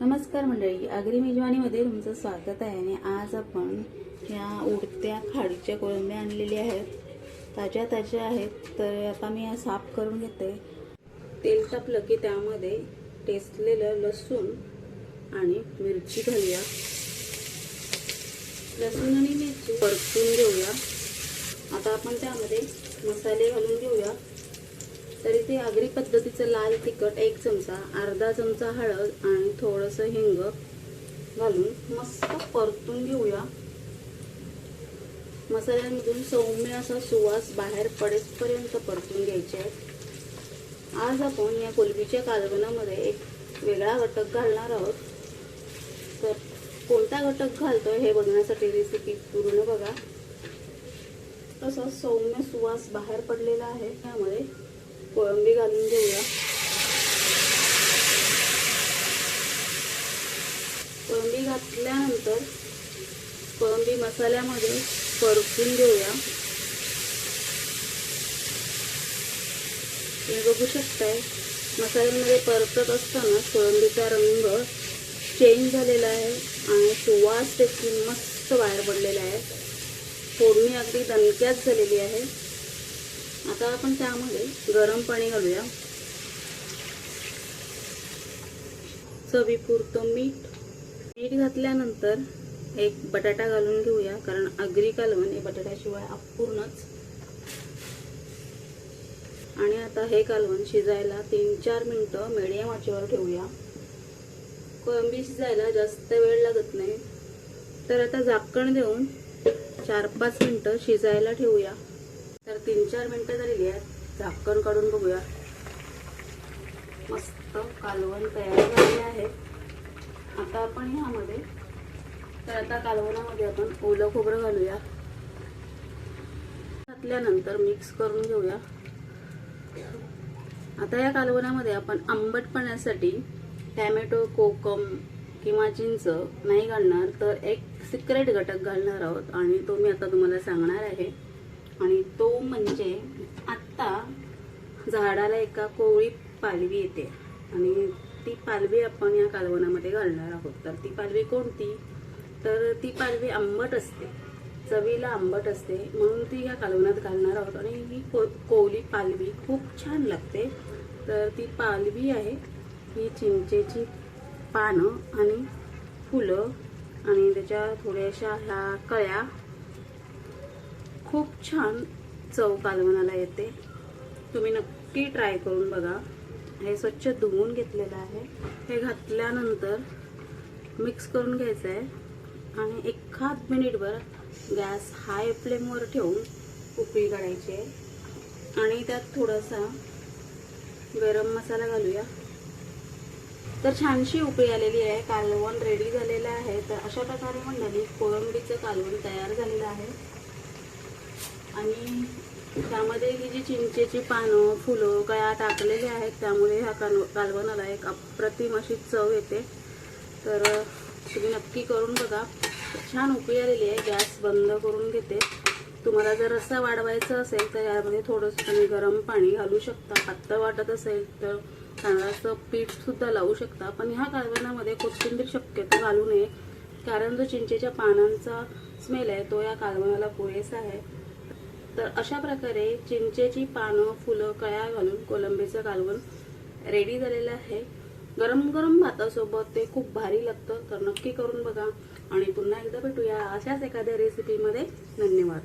नमस्कार मंडळी आगरी मेजवानीमध्ये तुमचं स्वागत आहे आणि आज आपण ह्या उडत्या खाडीच्या कोळंब्या आणलेल्या आहेत. ताज्या ताज्या आहेत तर आता मी या साफ करून घेते. तेल तापलं की त्यामध्ये टेस्टलेलं लसूण आणि मिरची घालूया. लसूण आणि मिरची परतून घेऊया. आता आपण त्यामध्ये मसाले घालून घेऊया. तरी ते आगरी पद्धतीचं लाल तिखट एक चमचा अर्धा चमचा हळद आणि थोडंसं हिंग घालून मस्त परतून घेऊया. मसाल्यांमधून सौम्य असा सुवास बाहेर पडेपर्यंत परतून घ्यायचे आहेत. आज आपण या कोलबीच्या कालवनामध्ये एक वेगळा घटक घालणार आहोत. तर कोणता घटक घालतोय हे बघण्यासाठी रेसिपी पूर्ण बघा. तसा सौम्य सुवास बाहेर पडलेला आहे. त्यामुळे कोळंबी घालून घेऊया कोळंबी घातल्यानंतर कोळंबी मसाल्यामध्ये परतून घेऊया. तुम्ही बघू शकताय मसाल्यामध्ये परतत असताना कोळंबीचा रंग चेंज झालेला आहे आणि सुवास देखील मस्त बाहेर पडलेला आहे. फोडणी अगदी दणक्यात झालेली आहे. आता आपण त्यामध्ये गरम पाणी घालूया. चवीपुरतं मीठ मीठ घातल्यानंतर एक बटाटा घालून घेऊया कारण अगरी कालवण हे बटाट्याशिवाय अपूर्णच. आणि आता हे कालवण शिजायला तीन चार मिनटं मिडियम आचेवर ठेवूया. कोळंबी शिजायला जास्त वेळ लागत नाही. तर आता झाकण देऊन चार पाच मिनटं शिजायला ठेवूया. तर तीन चार मिनटं झालेली आहेत झाकण काढून बघूया. मस्त कालवण तयार झाले आहे. आता आपण ह्यामध्ये तर आता कालवणामध्ये आपण ओलं खोबरं घालूया. घातल्यानंतर मिक्स करून घेऊया. आता या कालवणामध्ये आपण आंबटपणासाठी टॅमॅटो कोकम किंवा चिंच नाही घालणार तर एक सिक्रेट घटक घालणार आहोत आणि तो मी आता तुम्हाला सांगणार आहे. आणि तो म्हणजे आत्ता झाडाला एका कोवळी पालवी येते. आणि ती पालवी आपण या कालवणामध्ये घालणार आहोत. तर ती पालवी कोणती? तर ती पालवी आंबट असते. चवीला आंबट असते. म्हणून ती या कालवणात घालणार आहोत. आणि ही को कोवली पालवी खूप छान लागते. तर ती पालवी आहे. ही चिंचेची पानं आणि फुलं आणि त्याच्या थोड्याशा ह्या कळ्या. खूप छान चव कालवणाला येते. तुम्ही नक्की ट्राय करून बघा. हे स्वच्छ धुवून घेतलेलं आहे. हे घातल्यानंतर मिक्स करून घ्यायचं आहे आणि एखाद मिनिटभर गॅस हाय फ्लेमवर ठेवून उकळी काढायची आहे. आणि त्यात थोडासा गरम मसाला घालूया. तर छानशी उकळी आलेली आहे. कालवण रेडी झालेलं आहे. तर अशा प्रकारे मंडळी कोळंबीचं कालवण तयार झालेलं आहे. आणि त्यामध्ये ही जी चिंचेची पानं फुलं कया टाकलेली आहेत त्यामुळे ह्या काल कालवणाला एक अप्रतिम अशी चव येते. तर तुम्ही नक्की करून बघा. छान उकळी आलेली आहे गॅस बंद करून घेते. तुम्हाला जर रस्सा वाढवायचा असेल तर यामध्ये थोडंसं तुम्ही गरम पाणी घालू शकता. पातळ वाटत असेल तर तांदळाचं पीठसुद्धा लावू शकता. पण ह्या कालवणामध्ये कोथिंबीर शक्यतो घालू नये. कारण जो चिंचेच्या पानांचा स्मेल आहे तो या कालवणाला पुरेसा आहे. तर अशा प्रकारे चिंचेची पानं फुलं कळ्या घालून कोलंबीचं कालवण रेडी झालेलं आहे. गरम गरम भातासोबत ते खूप भारी लागतं तर नक्की करून बघा. आणि पुन्हा एकदा भेटूया अशाच एखाद्या रेसिपीमध्ये धन्यवाद.